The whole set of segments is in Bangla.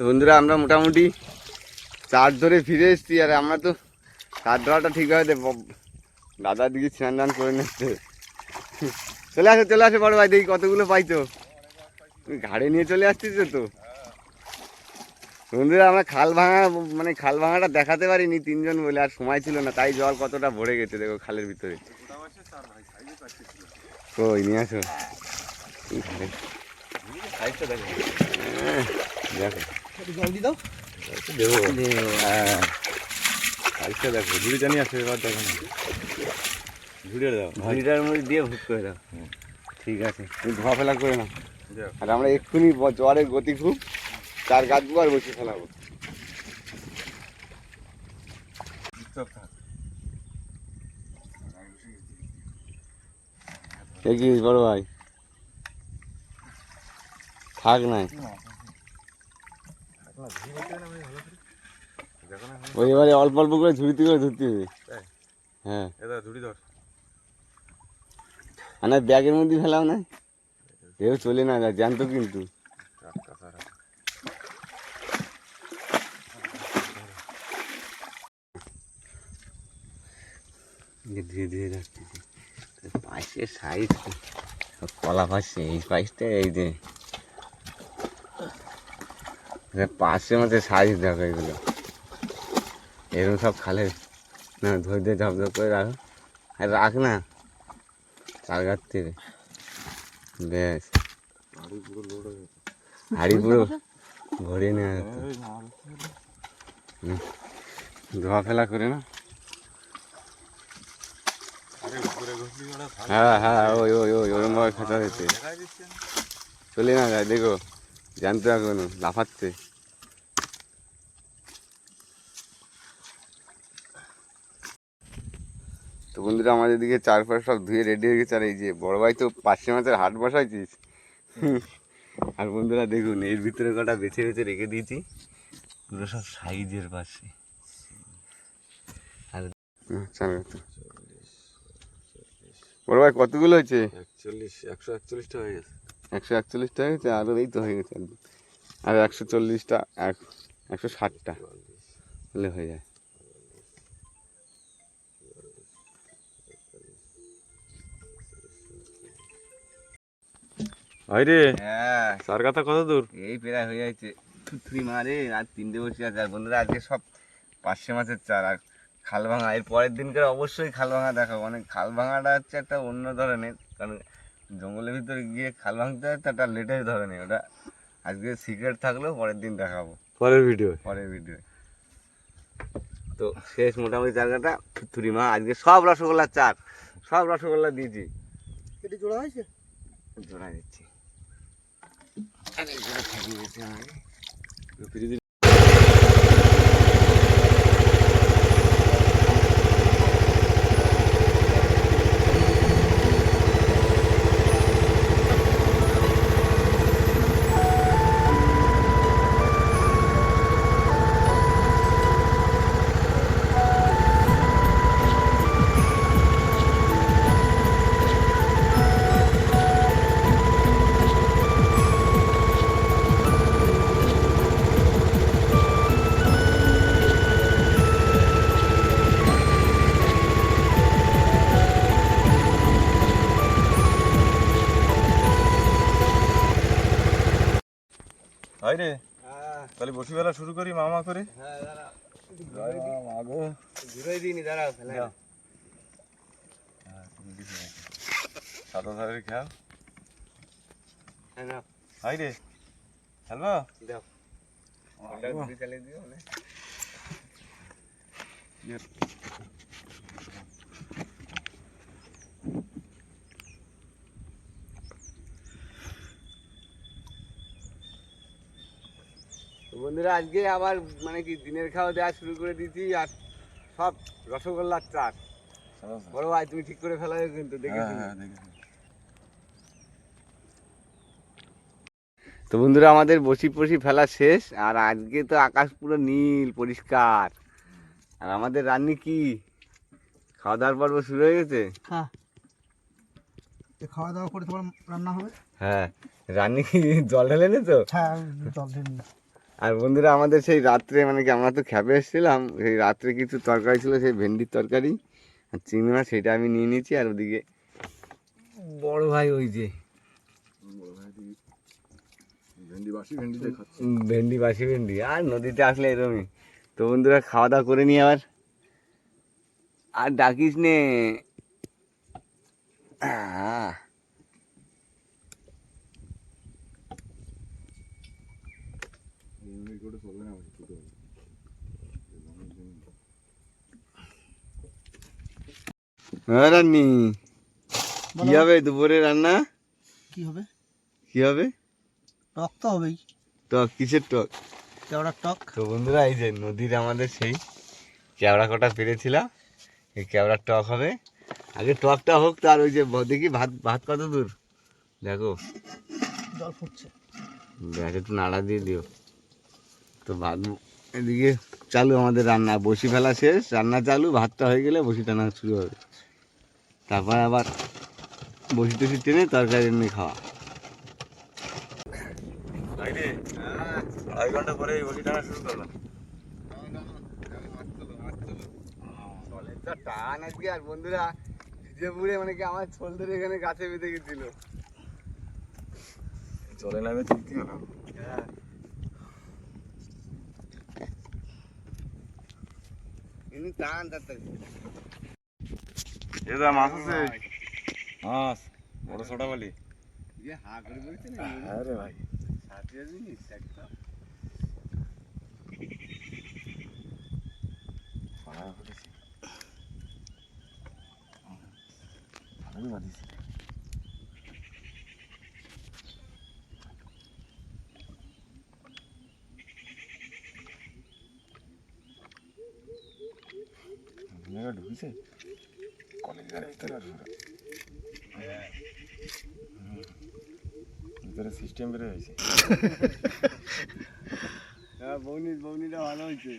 তো বন্ধুরা আমরা মোটামুটি চার ধরে ফিরে এসেছি আর আমরা তো চার ধরাটা ঠিকভাবে দেব দাদার দিকে স্নান দান করে নিচ্ছে। চলে আসো চলে আসো বড় ভাই দেখি কতগুলো পাইছো তুমি ঘাড়ে নিয়ে চলে আসছিস তো। বন্ধুরা আমরা খাল ভাঙা মানে খাল ভাঙাটা দেখাতে পারিনি তিনজন বলে আর সময় ছিল না তাই জল কতটা ভরে গেছে দেখো খালের ভিতরে। কই নিয়ে আসো। হ্যাঁ, দেখো। জল দাও দেবো হ্যাঁ। আজকে দেখো ঝুড়িটা নিয়ে আসো এবার দেখো না। ঝুড়ে দাও ঝুড়িটার মধ্যে দিয়ে ভুট করে দাও। ঠিক আছে। তুমি ধোয়া ফেলা করে না আর আমরা এক্ষুনি জোয়ারের গতি খুব চার গাছবো আর বসে ফেলাবো। বড় ভাই। থাক নাই। ওই এবারে অল্প অল্প করে ঝুড়িতে করে ধরতে হবে। হ্যাঁ। ঝুড়ি ধর। আর না ব্যাগের মধ্যে ফেলাও না। এও চলে না যায় জ্যান্ত কিন্তু। ধীরে ধীরে যাচ্ছি পাশের সাইজ কলা পাশে এই পাশটা এই যে। এ পাশের মধ্যে সাইজ দেখো এগুলো। এরকম সব খালে, না ধরে দিয়ে ঝপ ঝপ করে রাখো। আর রাখ না। চার গাছ থেকে বেশ। হাড়ি পুরো লোড হয়ে গেছে ভরে নেওয়া ধোয়া ফেলা করে না? হ্যাঁ হ্যাঁ ওই ওই ওই, ওরম ভাবে খাঁচা হয়েছে। চলে না যায়, দেখো। জানতো এখনও লাফাচ্ছে তো বন্ধুরা আমাদের দিকে চারপাশ সব ধুয়ে রেডি হয়ে গেছে আর এই যে বড় ভাই তো পাঁচশো মাছের হাট বসাইছিস আর বন্ধুরা দেখুন এর ভিতরে কটা বেছে বেছে রেখে দিয়েছি পুরো সব সাইজের পাশে আর বড় ভাই কতগুলো হয়েছে একচল্লিশ একশো একচল্লিশটা হয়ে গেছে একশো একচল্লিশটা হয়ে গেছে আরও এই তো হয়ে গেছে আর একশো চল্লিশটা এক একশো ষাটটা হলে হয়ে যায়। ভাই রে হ্যাঁ। চার কথা কত দূর? এই প্রায় হয়ে যাচ্ছে। থুতরি মারে আর তিনটে বসে আছে। আর বন্ধুরা আজকে সব পাঁচশো মাছের চার আর খাল ভাঙা এর পরের দিনকার অবশ্যই খাল ভাঙা দেখাবো। মানে খাল ভাঙাটা হচ্ছে একটা অন্য ধরনের কারণ জঙ্গলের ভিতরে গিয়ে খাল ভাঙতে হয় তো একটা লেটের ধরনের। ওটা আজকে সিক্রেট থাকলেও পরের দিন দেখাবো। পরের ভিডিও পরের ভিডিও তো শেষ মোটামুটি জায়গাটা থুতুরি মা আজকে সব রসগোল্লার চার সব রসগোল্লা দিয়েছি। কেটে জোড়া হয়েছে? জোড়া দিচ্ছি। আরে ভাই রে। হ্যাঁ। তাহলে বসি বেলা শুরু করি মামা করে। হ্যাঁ দাও। সাদা ধারের খেয়াল। হ্যাঁ রে। খেলব? দাও ওটা গুলি চালিয়ে দিও মানে তো বন্ধুরা আজকে আবার মানে কি দিনের খাওয়া দেওয়া শুরু করে দিয়েছি আর সব রসগোল্লার চাট। বড় ভাই তুমি ঠিক করে ফেলা কিন্তু দেখেছি হ্যাঁ তো বন্ধুরা আমাদের বসি বসি ফেলা শেষ আর আজকে তো আকাশ পুরো নীল পরিষ্কার। আর আমাদের রান্নি কি? খাওয়া দাওয়ার পর্ব শুরু হয়ে গেছে? হ্যাঁ। খাওয়া দাওয়া করে তোমার রান্না হবে? হ্যাঁ। রান্নি কি জল ঢেলে নে তো হ্যাঁ জল নিই আর বন্ধুরা আমাদের সেই রাত্রে মানে কি আমরা তো খেপে এসেছিলাম সেই রাত্রে কিছু তরকারি ছিল সেই ভেন্ডির তরকারি আর চিংড়ি মাছ সেটা আমি নিয়ে নিয়েছি আর ওদিকে বড় ভাই ওই যে ভেন্ডি বাসি ভেন্ডি আর নদীতে আসলে এরকমই তো বন্ধুরা খাওয়া দাওয়া করে নি আবার। আর ডাকিস নে। আহ, করে চলবে না ছোট হ্যাঁ রান্নি কি হবে দুপুরে রান্না? কি হবে? কি হবে? টক তো হবেই। টক কিসের টক? কেওড়ার টক। তো বন্ধুরা এই যে নদীর আমাদের সেই কেওড়া কটা পেরেছিলাম এই কেওড়ার টক হবে। আগে টকটা হোক তার ওই যে দেখি ভাত ভাত কত দূর? দেখো। জল ফুটছে। ব্যাস একটু নাড়া দিয়ে দিও। তো ভাত এদিকে চালু আমাদের রান্না। বসি ফেলা শেষ রান্না চালু ভাতটা হয়ে গেলে বসি টানা শুরু হবে। তারপর আবার বসি টসি টেনে তরকারি এমনি খাওয়া। আড়াই ঘণ্টা পরে বসি টানা শুরু করলাম। টান আজকে আর বন্ধুরা ভিজে পুড়ে মানে কি আমার ছোল ধরে এখানে গাছে বেঁধে গেছিল। চলে নামে তুলতে এমনি টান তাড়াতাড়ি। এ দা মাছ আছে মাছ বড় ছোটা বালি ইয়ে হা করে বলছে না হ্যাঁ রে ভাই সাথে জিনিস একটা ভাড়া করেছি ভালোই বাঁধিয়েছি জায়গা ঢুকেছে কলেজের ভিতরে ভিতরে সিস্টেম বেড়ে হয়েছে হ্যাঁ বৌনি বৌনিটা ভালো হয়েছে।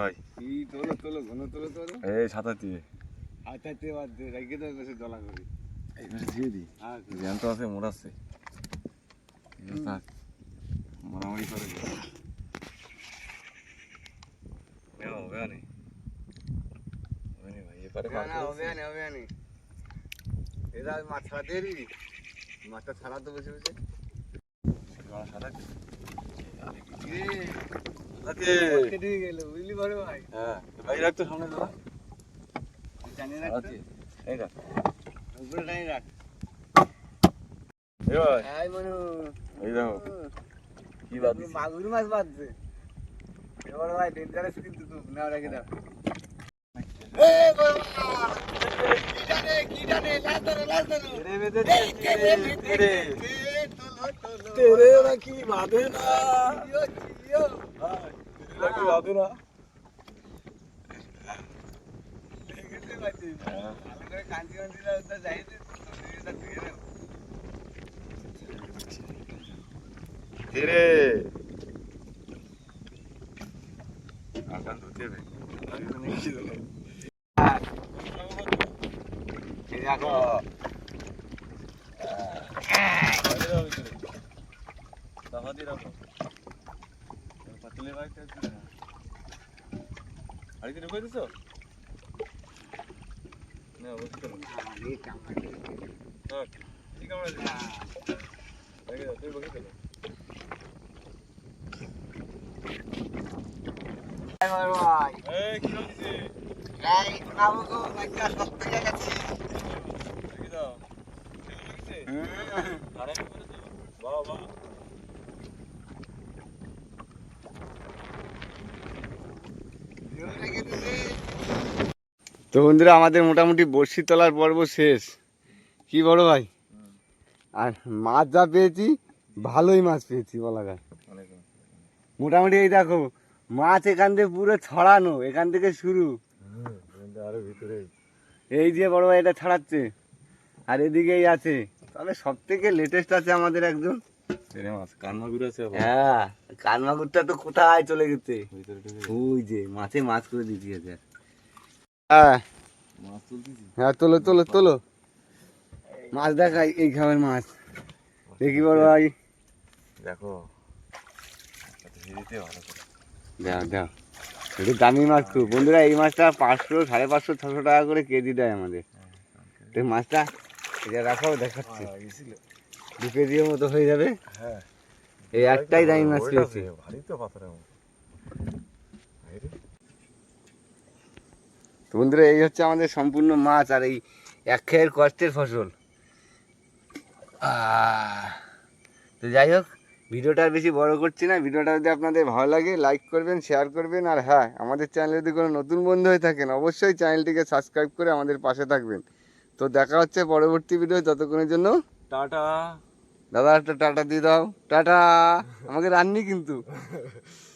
ভাই। কি তোলো তোলো ঘন তোলো তোলো। এই দিয়ে। হাতাতে বাদ দে রেখে দেবে বেশি দলা করি। এই বেশ দিয়ে হ্যাঁ জ্যান্ত আছে মোড়াচ্ছে মোড়ামুড়ি করে এপারে না না হবে না হবে না এরা মাছ ছাড়াতে মাছটা ছাড়া তো বসে বসে? মাগুর মাছ বাঁধছে এবার ভাই ডেঞ্জারাস কিন্তু না রেখে দাও। তেরে ওরা কি বাঁধে না তেরে কি বাঁধে না তেরে আকান ধুতে হবে আগে তো নিয়ে গেছিল দেখো দাফা দিয়ে রাখো বাইকটা আরে কি ঢুকে দিছো? না হ্যাঁ ঠিক দাও তুই বসে চলো ভাই এই কি করছিস এই বাবু গো বাচ্চা শক্ত হয়ে গেছে রেখে দাও ঠিক আছে আরে বাহ বাহ তো বন্ধুরা, আমাদের মোটামুটি বড়শি তোলার পর্ব শেষ। কি বড় ভাই? আর মাছ যা পেয়েছি, ভালোই মাছ পেয়েছি, বলা যায়। মোটামুটি এই দেখো, মাছ এখান থেকে পুরো ছড়ানো, এখান থেকে শুরু। ভিতরে এই যে বড় ভাই এটা ছাড়াচ্ছে, আর এদিকেই আছে। তবে সব থেকে লেটেস্ট আছে আমাদের একজন তেরে মাছ কানমাগুর আছে আবার। হ্যাঁ কানমাগুরটা তো কোথায় চলে গেছে? ওই যে মাছে মাছ করে দিয়েছে হ্যাঁ। হ্যাঁ তোলো তোলো তোলো। মাছ দেখাই এই খাবার মাছ। দেখি বড় ভাই। দেখো একটা ভিডিওতে ভালো করে। দাও দাও। একটু দামি মাছ খুব। বন্ধুরা এই মাছটা পাঁচশো সাড়ে পাঁচশো ছশো টাকা করে কেজি দেয় আমাদের। মাছটা এটা রাখাও দেখাচ্ছি। গেছিল দু কেজির মতো হয়ে যাবে। হ্যাঁ। এই একটাই দামি মাছ পেয়েছি। ভারী তো পাথরের মতো। এই তো বন্ধুরা এই হচ্ছে আমাদের সম্পূর্ণ মাছ আর এই এক খেয়ের কষ্টের ফসল। তো যাই হোক ভিডিওটা বেশি বড় করছি না। ভিডিওটা যদি আপনাদের ভালো লাগে লাইক করবেন শেয়ার করবেন আর হ্যাঁ আমাদের চ্যানেলে যদি কোনো নতুন বন্ধু হয়ে থাকেন অবশ্যই চ্যানেলটিকে সাবস্ক্রাইব করে আমাদের পাশে থাকবেন। তো দেখা হচ্ছে পরবর্তী ভিডিও ততক্ষণের জন্য টাটা। দাদা একটা টাটা দিয়ে দাও। টাটা! আমাকে রাননি কিন্তু।